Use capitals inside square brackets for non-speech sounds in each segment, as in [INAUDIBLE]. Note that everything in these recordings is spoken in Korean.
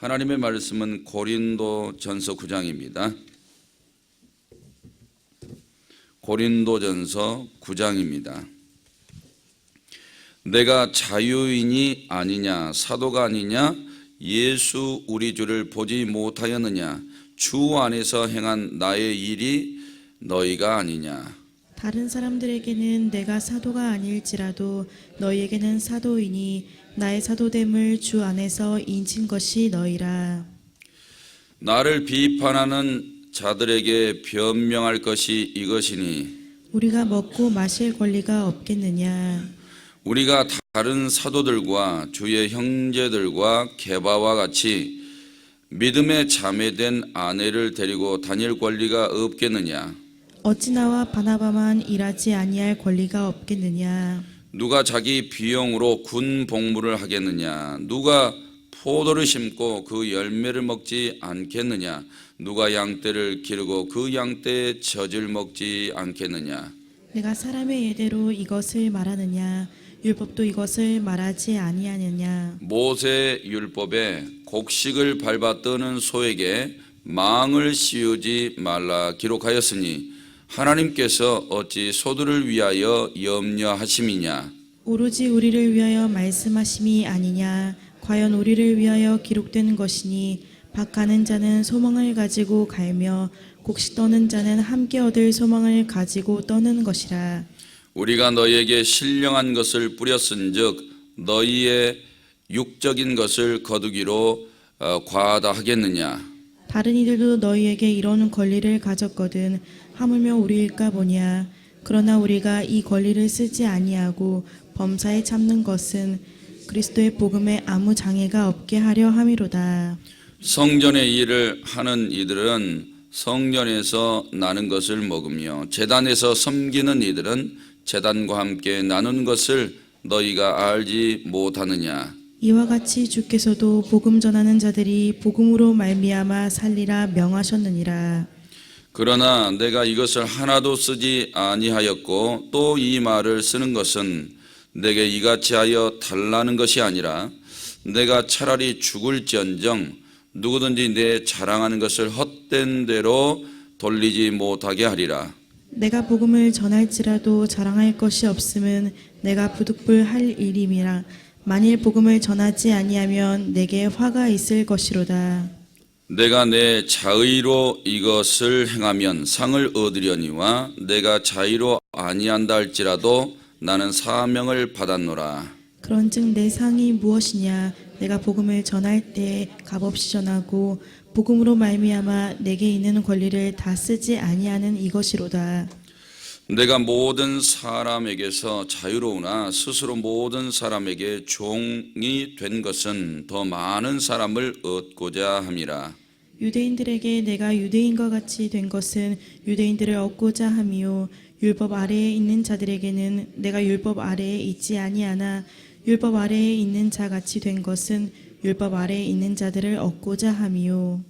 하나님의 말씀은 고린도 전서 9장입니다. 고린도 전서 9장입니다. 내가 자유인이 아니냐, 사도가 아니냐, 예수 우리 주를 보지 못하였느냐, 주 안에서 행한 나의 일이 너희가 아니냐. 다른 사람들에게는 내가 사도가 아닐지라도 너희에게는 사도이니 나의 사도됨을 주 안에서 인친 것이 너희라. 나를 비판하는 자들에게 변명할 것이 이것이니 우리가 먹고 마실 권리가 없겠느냐? 우리가 다른 사도들과 주의 형제들과 개바와 같이 믿음에 자매된 아내를 데리고 다닐 권리가 없겠느냐? 어찌 나와 바나바만 일하지 아니할 권리가 없겠느냐? 누가 자기 비용으로 군 복무를 하겠느냐? 누가 포도를 심고 그 열매를 먹지 않겠느냐? 누가 양떼를 기르고 그 양떼의 젖을 먹지 않겠느냐? 내가 사람의 예대로 이것을 말하느냐? 율법도 이것을 말하지 아니하느냐? 모세 율법에 곡식을 밟아 뜨는 소에게 망을 씌우지 말라 기록하였으니 하나님께서 어찌 소들을 위하여 염려하심이냐 오로지 우리를 위하여 말씀하심이 아니냐? 과연 우리를 위하여 기록된 것이니 박하는 자는 소망을 가지고 갈며 곡식 떠는 자는 함께 얻을 소망을 가지고 떠는 것이라. 우리가 너희에게 신령한 것을 뿌렸은즉 너희의 육적인 것을 거두기로 어, 과하다 하겠느냐 다른 이들도 너희에게 이런 권리를 가졌거든. 하물며 우리일까 보냐? 그러나 우리가 이 권리를 쓰지 아니하고 범사에 참는 것은 그리스도의 복음에 아무 장애가 없게 하려 함이로다. 성전의 일을 하는 이들은 성전에서 나는 것을 먹으며 재단에서 섬기는 이들은 재단과 함께 나눈 것을 너희가 알지 못하느냐 이와 같이 주께서도 복음 전하는 자들이 복음으로 말미암아 살리라 명하셨느니라. 그러나 내가 이것을 하나도 쓰지 아니하였고 또 이 말을 쓰는 것은 내게 이같이 하여 달라는 것이 아니라 내가 차라리 죽을지언정 누구든지 내 자랑하는 것을 헛된 대로 돌리지 못하게 하리라. 내가 복음을 전할지라도 자랑할 것이 없음은 내가 부득불 할 일임이라 만일 복음을 전하지 아니하면 내게 화가 있을 것이로다. 내가 내 자의로 이것을 행하면 상을 얻으려니와 내가 자의로 아니한다 할지라도 나는 사명을 받았노라. 그런즉 내 상이 무엇이냐? 내가 복음을 전할 때 값없이 전하고 복음으로 말미암아 내게 있는 권리를 다 쓰지 아니하는 이것이로다 내가 모든 사람에게서 자유로우나 스스로 모든 사람에게 종이 된 것은 더 많은 사람을 얻고자 함이라. 유대인들에게 내가 유대인과 같이 된 것은 유대인들을 얻고자 함이요. 율법 아래에 있는 자들에게는 내가 율법 아래에 있지 아니하나 율법 아래에 있는 자 같이 된 것은 율법 아래에 있는 자들을 얻고자 함이요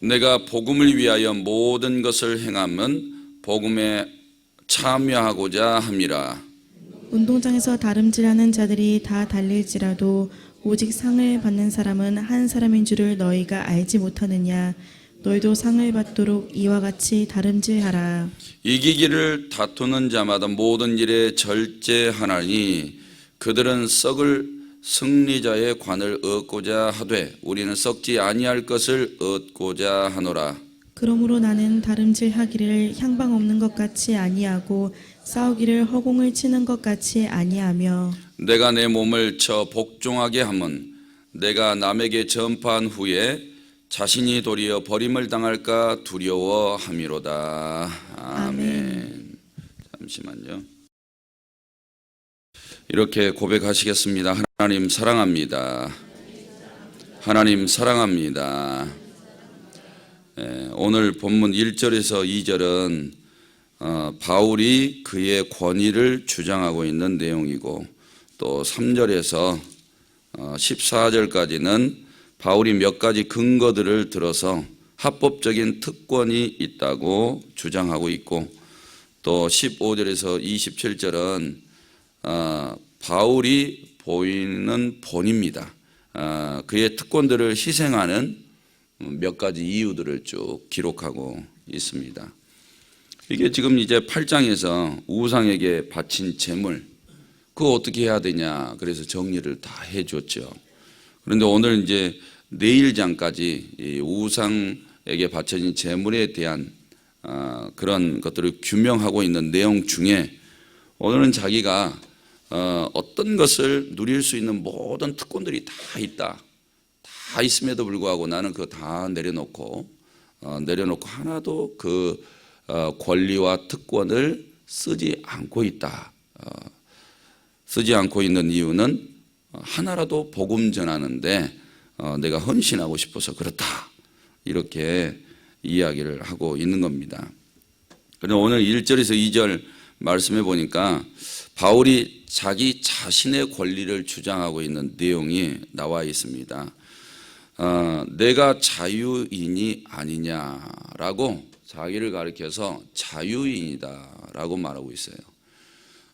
내가 복음을 위하여 모든 것을 행함은 복음에 참여하고자 함이라. 운동장에서 다름질하는 자들이 다 달릴지라도 오직 상을 받는 사람은 한 사람인 줄을 너희가 알지 못하느냐. 너희도 상을 받도록 이와 같이 다름질하라. 이기기를 다투는 자마다 모든 일에 절제하나니 그들은 썩을 승리자의 관을 얻고자 하되 우리는 썩지 아니할 것을 얻고자 하노라. 그러므로 나는 다름질하기를 향방 없는 것 같이 아니하고 싸우기를 허공을 치는 것 같이 아니하며 내가 내 몸을 쳐 복종하게 함은 내가 남에게 전파한 후에 자신이 도리어 버림을 당할까 두려워함이로다. 아멘. 잠시만요 이렇게 고백하시겠습니다. 하나님 사랑합니다. 하나님 사랑합니다. 예, 오늘 본문 1절에서 2절은 어, 바울이 그의 권위를 주장하고 있는 내용이고 또 3절에서 어, 14절까지는 바울이 몇 가지 근거들을 들어서 합법적인 특권이 있다고 주장하고 있고 또 15절에서 27절은 어, 바울이 보이는 본입니다. 어, 그의 특권들을 희생하는 몇 가지 이유들을 쭉 기록하고 있습니다. 이게 지금 이제 8장에서 우상에게 바친 재물, 그거 어떻게 해야 되냐. 그래서 정리를 다 해줬죠. 그런데 오늘 이제 내일장까지 이 우상에게 바쳐진 재물에 대한 어, 그런 것들을 규명하고 있는 내용 중에 오늘은 자기가 어, 어떤 것을 누릴 수 있는 모든 특권들이 다 있다. 다 있음에도 불구하고 나는 그거 다 내려놓고 어, 내려놓고 하나도 그 어, 권리와 특권을 쓰지 않고 있다. 어, 쓰지 않고 있는 이유는 어, 하나라도 복음 전하는데 어, 내가 헌신하고 싶어서 그렇다. 이렇게 이야기를 하고 있는 겁니다. 그런데 오늘 1절에서 2절 말씀해 보니까 바울이 자기 자신의 권리를 주장하고 있는 내용이 나와 있습니다. 어, 내가 자유인이 아니냐라고 자기를 가리켜서 자유인이다라고 말하고 있어요.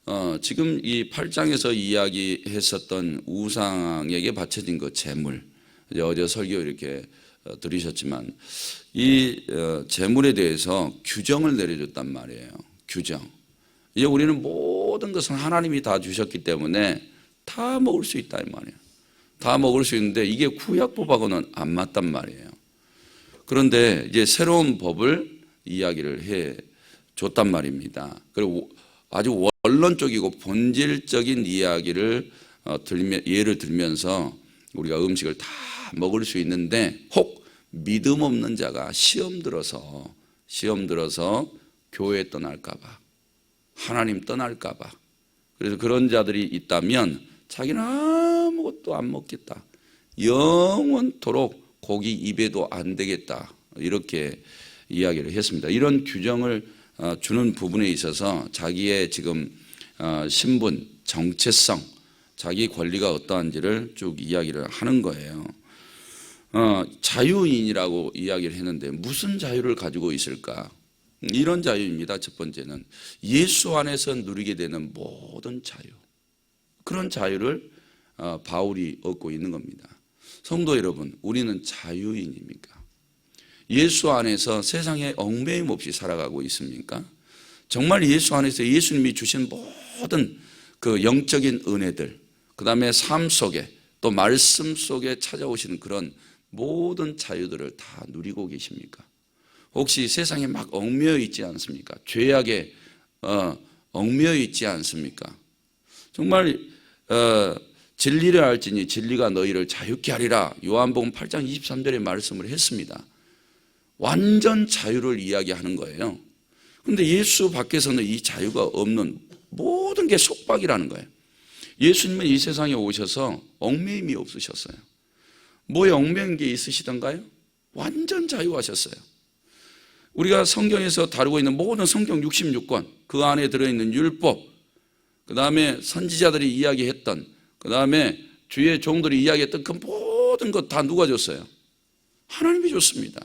어, 지금 이 8장에서 이야기했었던 우상에게 바쳐진 그 재물, 어제 설교 이렇게 어, 들으셨지만 이 어, 재물에 대해서 규정을 내려줬단 말이에요. 규정. 이제 우리는 모든 것은 하나님이 다 주셨기 때문에 다 먹을 수 있다 이 말이에요. 다 먹을 수 있는데 이게 구약법하고는 안 맞단 말이에요. 그런데 이제 새로운 법을 이야기를 해 줬단 말입니다. 그리고 아주 원론적이고 본질적인 이야기를 어, 들며, 예를 들면서 우리가 음식을 다 먹을 수 있는데 혹 믿음 없는 자가 시험 들어서 시험 들어서 교회 떠날까 봐 하나님 떠날까봐 그래서 그런 자들이 있다면 자기는 아무것도 안 먹겠다 영원토록 고기 입에도 안 되겠다 이렇게 이야기를 했습니다. 이런 규정을 어, 주는 부분에 있어서 자기의 지금 어, 신분, 정체성, 자기 권리가 어떠한지를 쭉 이야기를 하는 거예요. 어, 자유인이라고 이야기를 했는데 무슨 자유를 가지고 있을까? 이런 자유입니다. 첫 번째는 예수 안에서 누리게 되는 모든 자유. 그런 자유를 어, 바울이 얻고 있는 겁니다. 성도 여러분, 우리는 자유인입니까? 예수 안에서 세상에 얽매임 없이 살아가고 있습니까? 정말 예수 안에서 예수님이 주신 모든 그 영적인 은혜들, 그 다음에 삶 속에 또 말씀 속에 찾아오시는 그런 모든 자유들을 다 누리고 계십니까? 혹시 세상에 막 얽매여 있지 않습니까? 죄악에 어, 얽매여 있지 않습니까? 정말 어, 진리를 알지니 진리가 너희를 자유케 하리라 요한복음 8장 23절에 말씀을 했습니다. 완전 자유를 이야기하는 거예요. 근데 예수 밖에서는 이 자유가 없는 모든 게 속박이라는 거예요. 예수님은 이 세상에 오셔서 얽매임이 없으셨어요. 뭐에 얽매인 게 있으시던가요? 완전 자유하셨어요. 우리가 성경에서 다루고 있는 모든 성경 66권, 그 안에 들어있는 율법, 그 다음에 선지자들이 이야기했던, 그 다음에 주의 종들이 이야기했던 그 모든 것 다 누가 줬어요? 하나님이 줬습니다.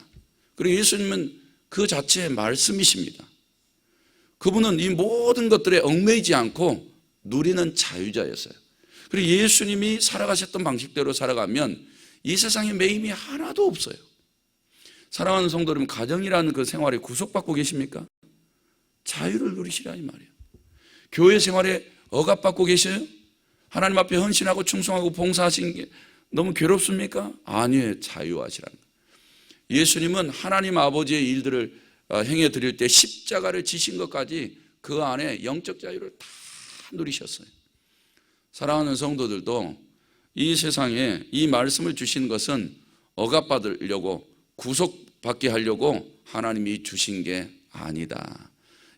그리고 예수님은 그 자체의 말씀이십니다. 그분은 이 모든 것들에 얽매이지 않고 누리는 자유자였어요. 그리고 예수님이 살아가셨던 방식대로 살아가면 이 세상에 매임이 하나도 없어요. 사랑하는 성도 여러분, 가정이라는 그 생활에 구속받고 계십니까? 자유를 누리시라 이 말이에요. 교회 생활에 억압받고 계셔요? 하나님 앞에 헌신하고 충성하고 봉사하신 게 너무 괴롭습니까? 아니에요. 자유하시라는 거예요. 예수님은 하나님 아버지의 일들을 어, 행해 드릴 때 십자가를 지신 것까지 그 안에 영적 자유를 다 누리셨어요. 사랑하는 성도들도 이 세상에 이 말씀을 주신 것은 억압받으려고 구속받게 하려고 하나님이 주신 게 아니다.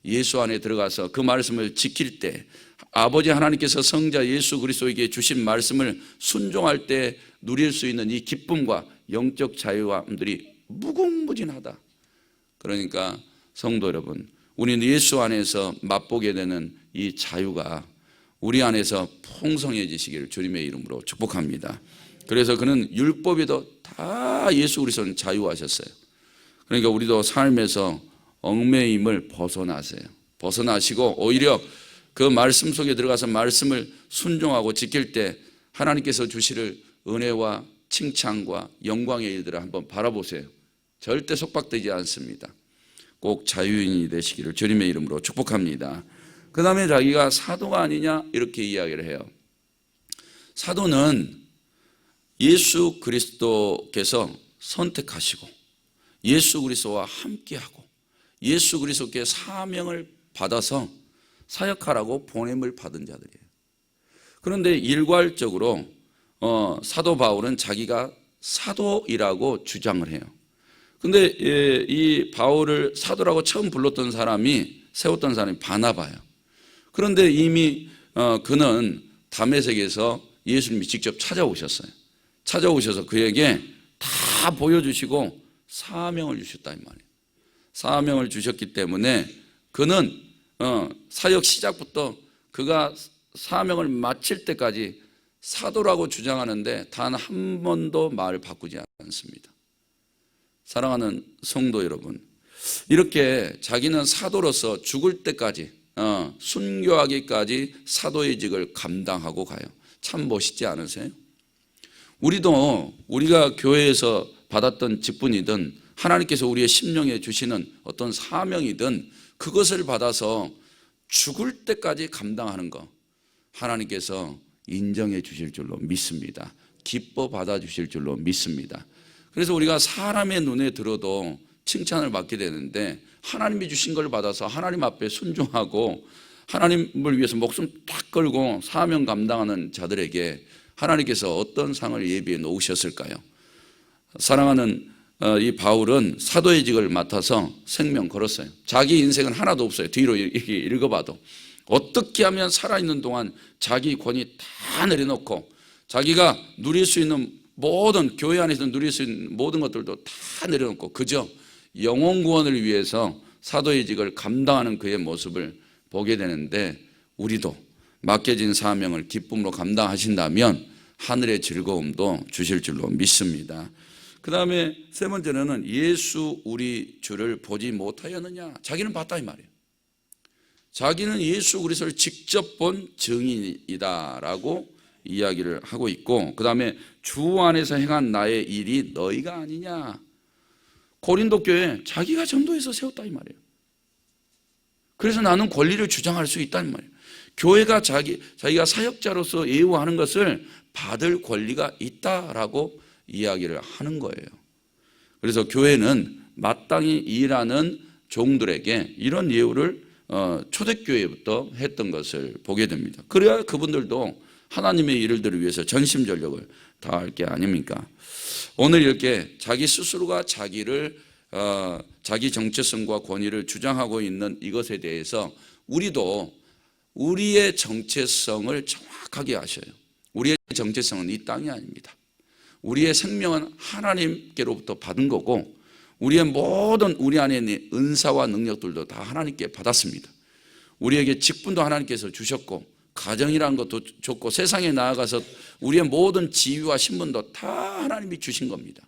예수 안에 들어가서 그 말씀을 지킬 때 아버지 하나님께서 성자 예수 그리스도에게 주신 말씀을 순종할 때 누릴 수 있는 이 기쁨과 영적 자유함들이 무궁무진하다. 그러니까 성도 여러분, 우리는 예수 안에서 맛보게 되는 이 자유가 우리 안에서 풍성해지시기를 주님의 이름으로 축복합니다. 그래서 그는 율법에도 다 예수 그리스도는 자유하셨어요. 그러니까 우리도 삶에서 얽매임을 벗어나세요. 벗어나시고 오히려 그 말씀 속에 들어가서 말씀을 순종하고 지킬 때 하나님께서 주시를 은혜와 칭찬과 영광의 일들을 한번 바라보세요. 절대 속박되지 않습니다. 꼭 자유인이 되시기를 주님의 이름으로 축복합니다. 그 다음에 자기가 사도가 아니냐 이렇게 이야기를 해요. 사도는 예수 그리스도께서 선택하시고 예수 그리스도와 함께하고 예수 그리스도께 사명을 받아서 사역하라고 보냄을 받은 자들이에요. 그런데 일괄적으로 어, 사도 바울은 자기가 사도이라고 주장을 해요. 근데 예, 이 바울을 사도라고 처음 불렀던 사람이 세웠던 사람이 바나바예요. 그런데 이미 어, 그는 담에색에서 예수님이 직접 찾아오셨어요. 찾아오셔서 그에게 다 보여주시고 사명을 주셨다 이 말이에요. 사명을 주셨기 때문에 그는 어, 사역 시작부터 그가 사명을 마칠 때까지 사도라고 주장하는데 단 한 번도 말을 바꾸지 않습니다. 사랑하는 성도 여러분, 이렇게 자기는 사도로서 죽을 때까지 어, 순교하기까지 사도의 직을 감당하고 가요. 참 멋있지 않으세요? 우리도 우리가 교회에서 받았던 직분이든 하나님께서 우리의 심령에 주시는 어떤 사명이든 그것을 받아서 죽을 때까지 감당하는 것 하나님께서 인정해 주실 줄로 믿습니다. 기뻐 받아 주실 줄로 믿습니다. 그래서 우리가 사람의 눈에 들어도 칭찬을 받게 되는데 하나님이 주신 걸 받아서 하나님 앞에 순종하고 하나님을 위해서 목숨 딱 걸고 사명 감당하는 자들에게 하나님께서 어떤 상을 예비해 놓으셨을까요? 사랑하는 어, 이 바울은 사도의 직을 맡아서 생명 걸었어요. 자기 인생은 하나도 없어요. 뒤로 읽어봐도 어떻게 하면 살아있는 동안 자기 권위 다 내려놓고 자기가 누릴 수 있는 모든 교회 안에서 누릴 수 있는 모든 것들도 다 내려놓고 그저 영혼 구원을 위해서 사도의 직을 감당하는 그의 모습을 보게 되는데 우리도 맡겨진 사명을 기쁨으로 감당하신다면 하늘의 즐거움도 주실 줄로 믿습니다. 그 다음에 세 번째는 예수 우리 주를 보지 못하였느냐? 자기는 봤다 이 말이에요. 자기는 예수 그리스도를 직접 본 증인이다라고 이야기를 하고 있고 그 다음에 주 안에서 행한 나의 일이 너희가 아니냐? 고린도 교회 자기가 전도해서 세웠다 이 말이에요. 그래서 나는 권리를 주장할 수 있다는 말이에요. 교회가 자기 자기가 사역자로서 예우하는 것을 받을 권리가 있다라고 이야기를 하는 거예요. 그래서 교회는 마땅히 일하는 종들에게 이런 예우를 어, 초대교회부터 했던 것을 보게 됩니다. 그래야 그분들도 하나님의 일들을 위해서 전심전력을 다할 게 아닙니까? 오늘 이렇게 자기 스스로가 자기를 어, 자기 정체성과 권위를 주장하고 있는 이것에 대해서 우리도 우리의 정체성을 정확하게 아셔요. 우리의 정체성은 이 땅이 아닙니다. 우리의 생명은 하나님께로부터 받은 거고 우리의 모든 우리 안에 있는 은사와 능력들도 다 하나님께 받았습니다. 우리에게 직분도 하나님께서 주셨고 가정이라는 것도 좋고 세상에 나아가서 우리의 모든 지위와 신분도 다 하나님이 주신 겁니다.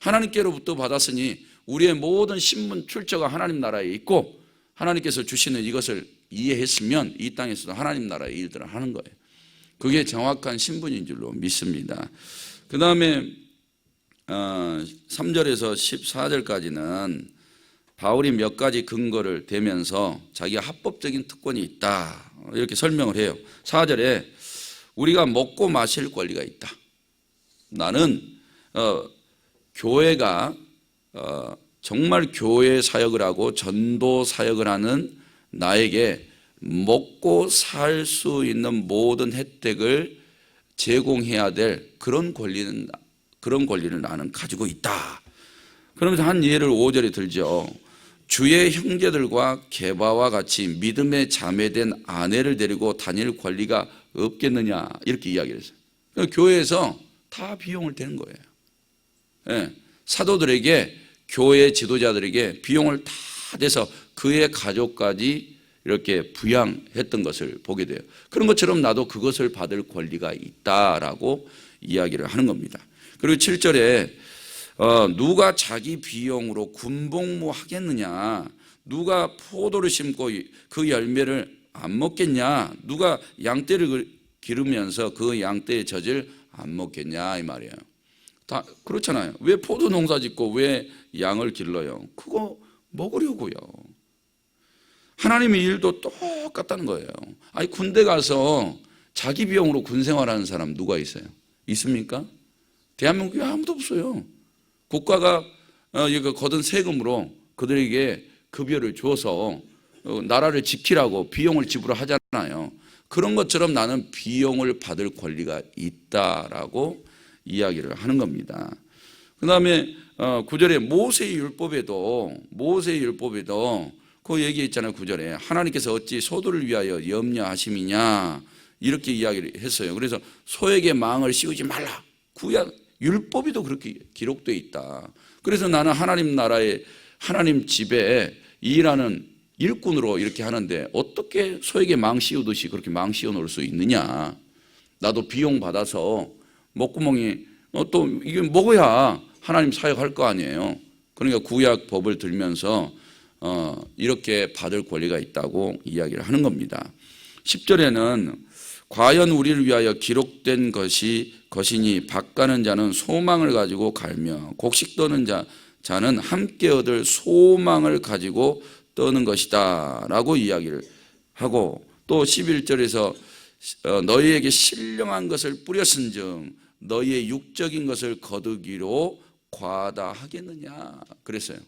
하나님께로부터 받았으니 우리의 모든 신분 출처가 하나님 나라에 있고 하나님께서 주시는 이것을 이해했으면 이 땅에서도 하나님 나라의 일들을 하는 거예요. 그게 정확한 신분인 줄로 믿습니다. 그 다음에 3절에서 14절까지는 바울이 몇 가지 근거를 대면서 자기가 합법적인 특권이 있다 이렇게 설명을 해요. 4절에 우리가 먹고 마실 권리가 있다. 나는 어, 교회가 어, 정말 교회 사역을 하고 전도 사역을 하는 나에게 먹고 살 수 있는 모든 혜택을 제공해야 될 그런 권리는 그런 권리를 나는 가지고 있다. 그러면서 한 예를 5절에 들죠. 주의 형제들과 개바와 같이 믿음의 자매된 아내를 데리고 다닐 권리가 없겠느냐 이렇게 이야기를 했어요. 그러니까 교회에서 다 비용을 대는 거예요. 예, 사도들에게 교회 지도자들에게 비용을 다 대서 그의 가족까지 이렇게 부양했던 것을 보게 돼요. 그런 것처럼 나도 그것을 받을 권리가 있다라고 이야기를 하는 겁니다. 그리고 7절에 어, 누가 자기 비용으로 군복무 하겠느냐? 누가 포도를 심고 그 열매를 안 먹겠냐? 누가 양떼를 그- 기르면서 그 양떼의 젖을 안 먹겠냐 이 말이에요. 다 그렇잖아요. 왜 포도 농사 짓고 왜 양을 길러요? 그거 먹으려고요. 하나님의 일도 똑같다는 거예요. 아니 군대 가서 자기 비용으로 군 생활하는 사람 누가 있어요? 있습니까? 대한민국에 아무도 없어요. 국가가 어, 거둔 세금으로 그들에게 급여를 줘서 어, 나라를 지키라고 비용을 지불하잖아요. 그런 것처럼 나는 비용을 받을 권리가 있다라고 이야기를 하는 겁니다. 그 다음에 구절에 모세의 율법에도 모세의 율법에도 그 얘기 있잖아요. 구절에 하나님께서 어찌 소들을 위하여 염려하심이냐 이렇게 이야기를 했어요. 그래서 소에게 망을 씌우지 말라. 구약 율법에도 그렇게 기록되어 있다. 그래서 나는 하나님 나라의 하나님 집에 일하는 일꾼으로 이렇게 하는데 어떻게 소에게 망 씌우듯이 그렇게 망 씌워 놓을 수 있느냐? 나도 비용 받아서 목구멍이 어, 또 이게 먹어야 하나님 사역할 거 아니에요. 그러니까 구약 법을 들면서 어, 이렇게 받을 권리가 있다고 이야기를 하는 겁니다. 10절에는 과연 우리를 위하여 기록된 것이 것이니 밭가는 자는 소망을 가지고 갈며 곡식 떠는 자 자는 함께 얻을 소망을 가지고 떠는 것이다라고 이야기를 하고 또 11절에서 어, 너희에게 신령한 것을 뿌렸은즉 너희의 육적인 것을 거두기로 과다하겠느냐 그랬어요.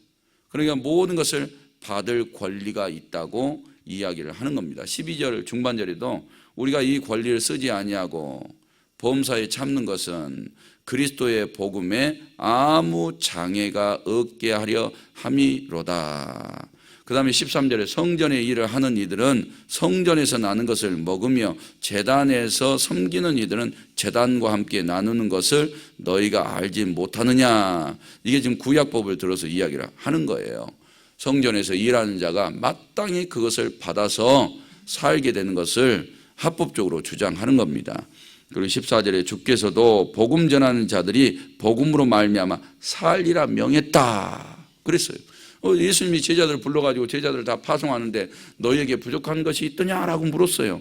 그러니까 모든 것을 받을 권리가 있다고 이야기를 하는 겁니다. 12절 중반절에도 우리가 이 권리를 쓰지 아니하고 범사에 참는 것은 그리스도의 복음에 아무 장애가 없게 하려 함이로다. 그 다음에 13절에 성전의 일을 하는 이들은 성전에서 나는 것을 먹으며 재단에서 섬기는 이들은 재단과 함께 나누는 것을 너희가 알지 못하느냐. 이게 지금 구약법을 들어서 이야기를 하는 거예요. 성전에서 일하는 자가 마땅히 그것을 받아서 살게 되는 것을 합법적으로 주장하는 겁니다. 그리고 14절에 주께서도 복음 전하는 자들이 복음으로 말미암아 살리라 명했다. 그랬어요. 어, 예수님이 제자들 불러가지고 제자들 다 파송하는데 너희에게 부족한 것이 있더냐라고 물었어요.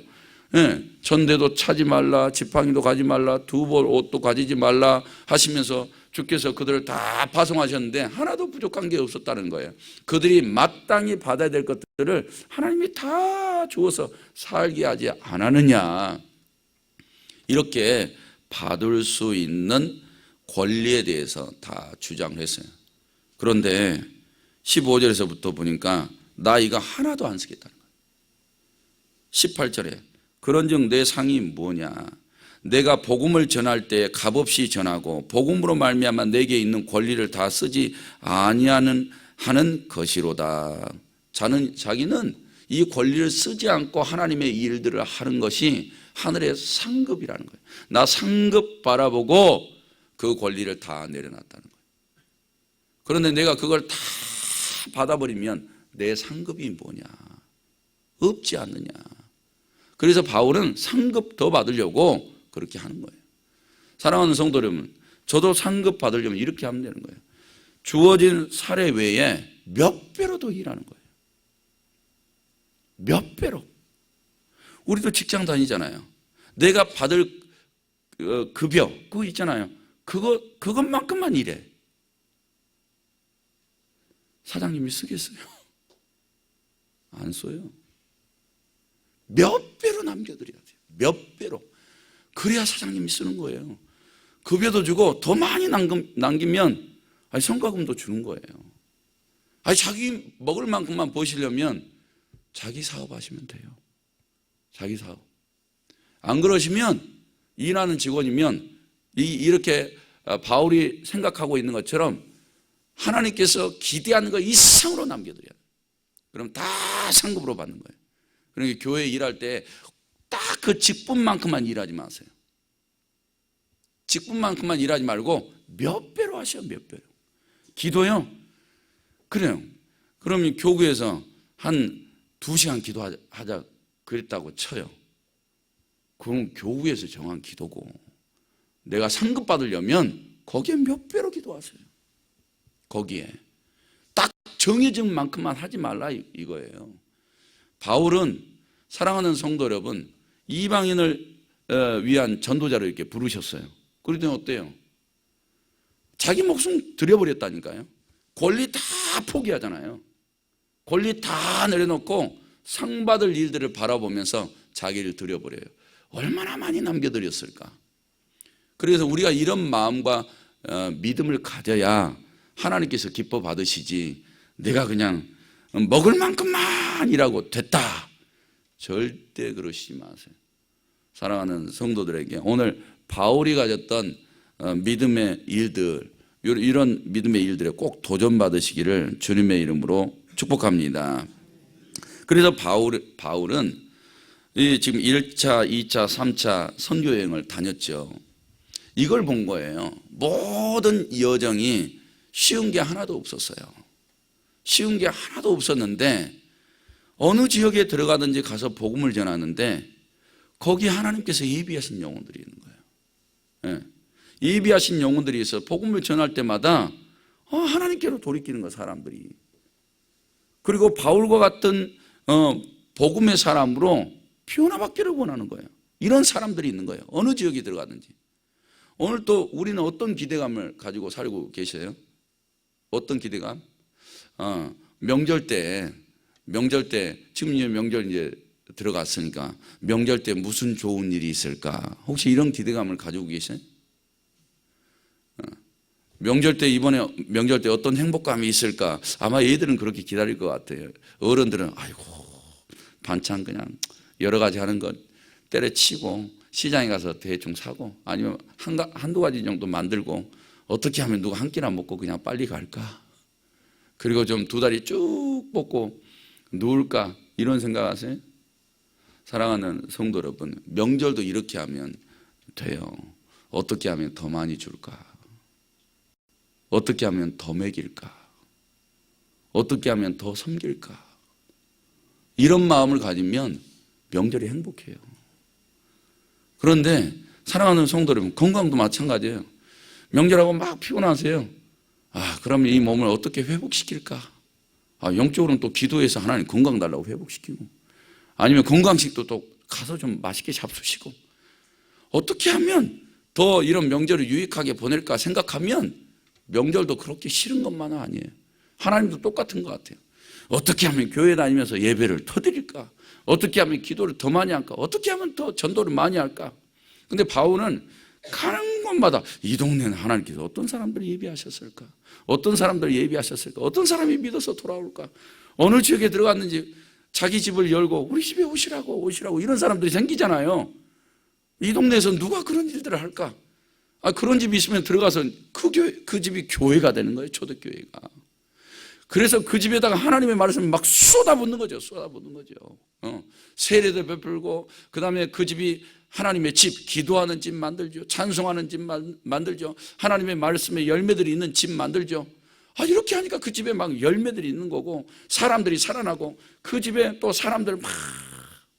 예, 전대도 차지 말라, 지팡이도 가지 말라, 두벌 옷도 가지지 말라 하시면서 주께서 그들을 다 파송하셨는데 하나도 부족한 게 없었다는 거예요. 그들이 마땅히 받아야 될 것들을 하나님이 다 주어서 살게 하지 않았느냐. 이렇게 받을 수 있는 권리에 대해서 다 주장했어요. 그런데 15절에서부터 보니까 나 이거 하나도 안 쓰겠다는 거예요. 18절에 그런즉 내 상이 뭐냐? 내가 복음을 전할 때 값없이 전하고 복음으로 말미암아 내게 있는 권리를 다 쓰지 아니하는 하는 것이로다. 자는 자기는 이 권리를 쓰지 않고 하나님의 일들을 하는 것이 하늘의 상급이라는 거예요. 나 상급 바라보고 그 권리를 다 내려놨다는 거예요. 그런데 내가 그걸 다 받아버리면 내 상급이 뭐냐? 없지 않느냐? 그래서 바울은 상급 더 받으려고 그렇게 하는 거예요. 사랑하는 성도 여러분, 저도 상급 받으려면 이렇게 하면 되는 거예요. 주어진 사례 외에 몇 배로 더 일하는 거예요. 몇 배로. 우리도 직장 다니잖아요. 내가 받을 어, 급여 그거 있잖아요. 그거 그것만큼만 일해. 사장님이 쓰겠어요? [LAUGHS] 안 써요. 몇 배로 남겨드려야 돼요. 몇 배로. 그래야 사장님이 쓰는 거예요. 급여도 주고 더 많이 남금, 남기면 아니 성과금도 주는 거예요. 아니 자기 먹을 만큼만 버시려면 자기 사업하시면 돼요. 자기 사업. 안 그러시면 일하는 직원이면 이, 이렇게 아, 바울이 생각하고 있는 것처럼 하나님께서 기대하는 것 이상으로 남겨드려요. 그럼 다 상급으로 받는 거예요. 그러니까 교회 일할 때 딱 그 직분만큼만 일하지 마세요. 직분만큼만 일하지 말고 몇 배로 하셔 몇 배로. 기도요. 그래요. 그러면 교구에서 한 두 시간 기도하자 그랬다고 쳐요. 그럼 교구에서 정한 기도고 내가 상급 받으려면 거기에 몇 배로 기도하세요. 거기에 딱 정해진 만큼만 하지 말라 이- 이거예요. 바울은 사랑하는 성도 여러분 이방인을 어, 위한 전도자로 이렇게 부르셨어요. 그러더니 어때요? 자기 목숨 들여버렸다니까요. 권리 다 포기하잖아요. 권리 다 내려놓고 상 받을 일들을 바라보면서 자기를 들여버려요. 얼마나 많이 남겨드렸을까? 그래서 우리가 이런 마음과 어, 믿음을 가져야 하나님께서 기뻐 받으시지 내가 그냥 먹을 만큼만 일하고 됐다. 절대 그러시지 마세요. 사랑하는 성도들에게 오늘 바울이 가졌던 어, 믿음의 일들 요- 이런 믿음의 일들에 꼭 도전 받으시기를 주님의 이름으로 축복합니다. 그래서 바울, 바울은 이 지금 1차, 2차, 3차 선교 여행을 다녔죠. 이걸 본 거예요. 모든 여정이 쉬운 게 하나도 없었어요. 쉬운 게 하나도 없었는데 어느 지역에 들어가든지 가서 복음을 전하는데 거기 하나님께서 예비하신 영혼들이 있는 거예요. 예. 예비하신 영혼들이 있어 복음을 전할 때마다 어, 하나님께로 돌이키는 거 사람들이. 그리고 바울과 같은 어, 복음의 사람으로 변화받기를 원하는 거예요. 이런 사람들이 있는 거예요. 어느 지역에 들어가든지. 오늘 또 우리는 어떤 기대감을 가지고 살고 계세요? 어떤 기대감? 어, 명절 때, 명절 때, 지금 이제 명절 이제 들어갔으니까 명절 때 무슨 좋은 일이 있을까? 혹시 이런 기대감을 가지고 계세요? 어, 명절 때 이번에 명절 때 어떤 행복감이 있을까? 아마 얘들은 그렇게 기다릴 것 같아요. 어른들은 아이고 반찬 그냥 여러 가지 하는 것 때려치고 시장에 가서 대충 사고 아니면 한, 가- 한두 가지 정도 만들고 어떻게 하면 누가 한 끼나 먹고 그냥 빨리 갈까? 그리고 좀 두 다리 쭉 뻗고 누울까? 이런 생각하세요? 사랑하는 성도 여러분, 명절도 이렇게 하면 돼요. 어떻게 하면 더 많이 줄까? 어떻게 하면 더 먹일까? 어떻게 하면 더 섬길까? 이런 마음을 가지면 명절이 행복해요. 그런데 사랑하는 성도 여러분, 건강도 마찬가지예요. 명절하고 막 피곤하세요. 아, 그러면 이 몸을 어떻게 회복시킬까? 아, 영적으로는 또 기도해서 하나님 건강 달라고 회복시키고 아니면 건강식도 또 가서 좀 맛있게 잡수시고 어떻게 하면 더 이런 명절을 유익하게 보낼까 생각하면 명절도 그렇게 싫은 것만은 아니에요. 하나님도 똑같은 것 같아요. 어떻게 하면 교회 다니면서 예배를 더 드릴까? 어떻게 하면 기도를 더 많이 할까? 어떻게 하면 더 전도를 많이 할까? 근데 바울은 가는 곳마다 이 동네는 하나님께서 어떤 사람들을 예비하셨을까? 어떤 사람들을 예비하셨을까? 어떤 사람이 믿어서 돌아올까? 어느 지역에 들어갔는지 자기 집을 열고 우리 집에 오시라고 오시라고 이런 사람들이 생기잖아요. 이 동네에서 누가 그런 일들을 할까? 아, 그런 집이 있으면 들어가서 그 교회, 그 집이 교회가 되는 거예요. 초대교회가. 그래서 그 집에다가 하나님의 말씀을 막 쏟아붓는 거죠. 쏟아붓는 거죠. 어. 세례도 베풀고, 그 다음에 그 집이 하나님의 집, 기도하는 집 만들죠. 찬송하는 집 만- 만들죠. 하나님의 말씀에 열매들이 있는 집 만들죠. 아, 이렇게 하니까 그 집에 막 열매들이 있는 거고, 사람들이 살아나고, 그 집에 또 사람들 막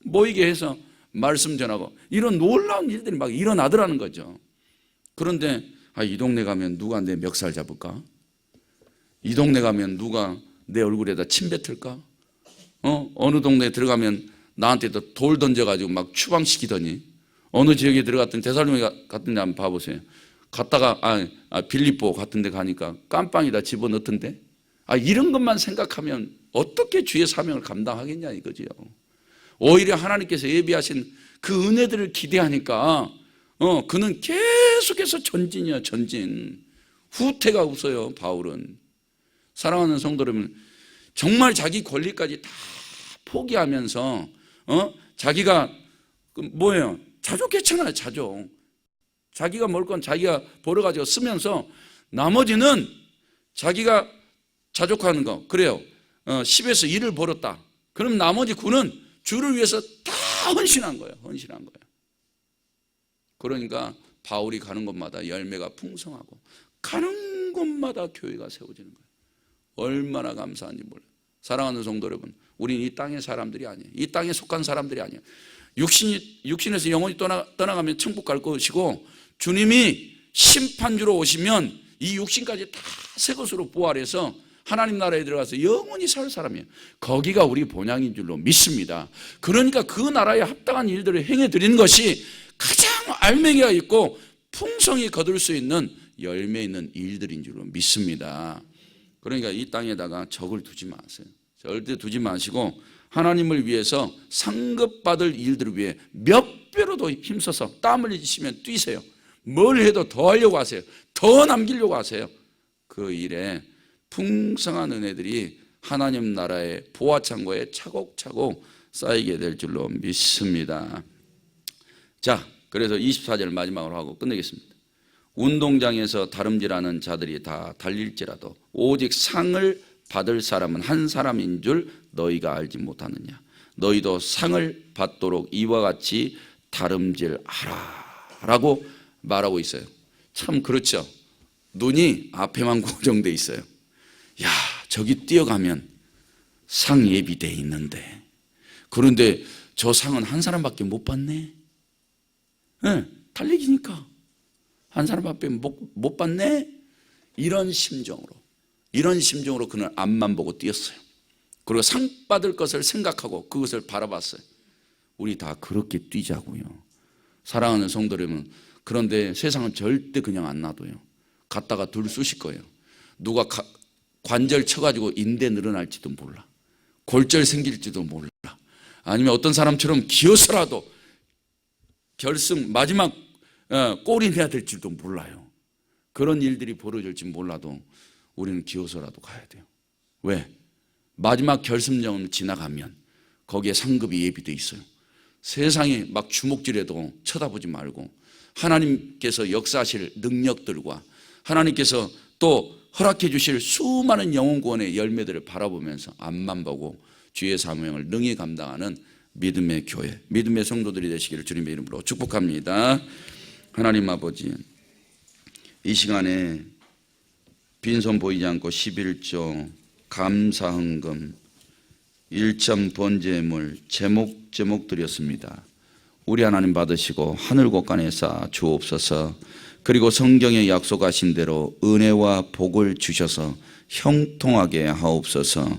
모이게 해서 말씀 전하고, 이런 놀라운 일들이 막 일어나더라는 거죠. 그런데, 아, 이 동네 가면 누가 내 멱살 잡을까? 이 동네 가면 누가 내 얼굴에다 침 뱉을까? 어? 어느 동네에 들어가면 나한테 도돌 던져가지고 막 추방시키더니 어느 지역에 들어갔더니 대살로니 같은 데 한번 봐보세요. 갔다가 아, 아 빌립보 같은 데 가니까 깜빵이다 집어넣던데 아 이런 것만 생각하면 어떻게 주의 사명을 감당하겠냐 이거지요. 오히려 하나님께서 예비하신 그 은혜들을 기대하니까 어 그는 계속해서 전진이야 전진 후퇴가 없어요 바울은 사랑하는 성도 여러분, 정말 자기 권리까지 다 포기하면서, 어? 자기가, 그 뭐예요? 자족했잖아요, 자족. 자기가 먹을 건 자기가 벌어가지고 쓰면서 나머지는 자기가 자족하는 거. 그래요. 어, 10에서 1을 벌었다. 그럼 나머지 9는 주를 위해서 다 헌신한 거예요. 헌신한 거예요. 그러니까 바울이 가는 곳마다 열매가 풍성하고 가는 곳마다 교회가 세워지는 거예요. 얼마나 감사한지 몰라요. 사랑하는 성도 여러분, 우리는 이 땅의 사람들이 아니에요. 이 땅에 속한 사람들이 아니에요. 육신이, 육신에서 영혼이 떠나, 떠나가면 천국 갈 것이고 주님이 심판주로 오시면 이 육신까지 다 새 것으로 부활해서 하나님 나라에 들어가서 영원히 살 사람이에요. 거기가 우리 본향인 줄로 믿습니다. 그러니까 그 나라에 합당한 일들을 행해 드리는 것이 가장 알맹이가 있고 풍성히 거둘 수 있는 열매 있는 일들인 줄로 믿습니다. 그러니까 이 땅에다가 적을 두지 마세요. 절대 두지 마시고 하나님을 위해서 상급받을 일들을 위해 몇 배로 더 힘써서 땀 흘리시면 뛰세요. 뭘 해도 더 하려고 하세요. 더 남기려고 하세요. 그 일에 풍성한 은혜들이 하나님 나라의 보화창고에 차곡차곡 쌓이게 될 줄로 믿습니다. 자, 그래서 24절 마지막으로 하고 끝내겠습니다. 운동장에서 다름질하는 자들이 다 달릴지라도 오직 상을 받을 사람은 한 사람인 줄 너희가 알지 못하느냐. 너희도 상을 받도록 이와 같이 다름질하라. 라고 말하고 있어요. 참 그렇죠. 눈이 앞에만 [LAUGHS] 고정돼 있어요. 야, 저기 뛰어가면 상 예비돼 있는데. 그런데 저 상은 한 사람밖에 못 받네. 예, 달리기니까. 한 사람밖에 못, 못 받네? 이런 심정으로, 이런 심정으로 그는 앞만 보고 뛰었어요. 그리고 상 받을 것을 생각하고 그것을 바라봤어요. 우리 다 그렇게 뛰자고요. 사랑하는 성도 여러분, 그런데 세상은 절대 그냥 안 놔둬요. 갔다가 둘 쑤실 거예요. 누가 가- 관절 쳐가지고 인대 늘어날지도 몰라. 골절 생길지도 몰라. 아니면 어떤 사람처럼 기어서라도 결승 마지막 어, 골이 내야 될지도 몰라요. 그런 일들이 벌어질지 몰라도 우리는 기어서라도 가야 돼요. 왜? 마지막 결승점을 지나가면 거기에 상급이 예비돼 있어요. 세상에 막 주먹질해도 쳐다보지 말고 하나님께서 역사하실 능력들과 하나님께서 또 허락해 주실 수많은 영혼 구원의 열매들을 바라보면서 앞만 보고 주의 사명을 능히 감당하는 믿음의 교회, 믿음의 성도들이 되시기를 주님의 이름으로 축복합니다. 하나님 아버지, 이 시간에 빈손 보이지 않고 11조 감사헌금 1점 번제물 제목 제목 드렸습니다. 우리 하나님 받으시고 하늘 곳간에 쌓아 주옵소서. 그리고 성경에 약속하신 대로 은혜와 복을 주셔서 형통하게 하옵소서.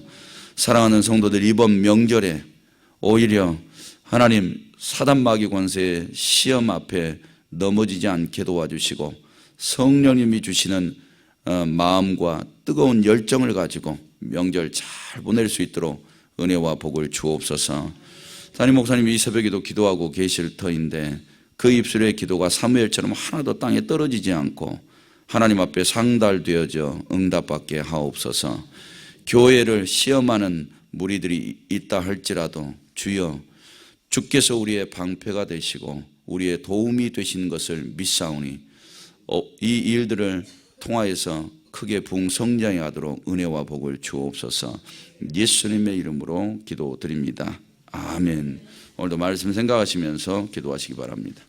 사랑하는 성도들 이번 명절에 오히려 하나님 사단 마귀 권세의 시험 앞에 넘어지지 않게 도와주시고 성령님이 주시는 어, 마음과 뜨거운 열정을 가지고 명절 잘 보낼 수 있도록 은혜와 복을 주옵소서. 담임 목사님이 이 새벽에도 기도하고 계실 터인데 그 입술의 기도가 사무엘처럼 하나도 땅에 떨어지지 않고 하나님 앞에 상달되어져 응답받게 하옵소서. 교회를 시험하는 무리들이 있다 할지라도 주여 주께서 우리의 방패가 되시고 우리의 도움이 되시는 것을 믿사오니 어, 이 일들을 통하여서 크게 붕성장해 하도록 은혜와 복을 주옵소서 예수님의 이름으로 기도드립니다. 아멘. 오늘도 말씀 생각하시면서 기도하시기 바랍니다.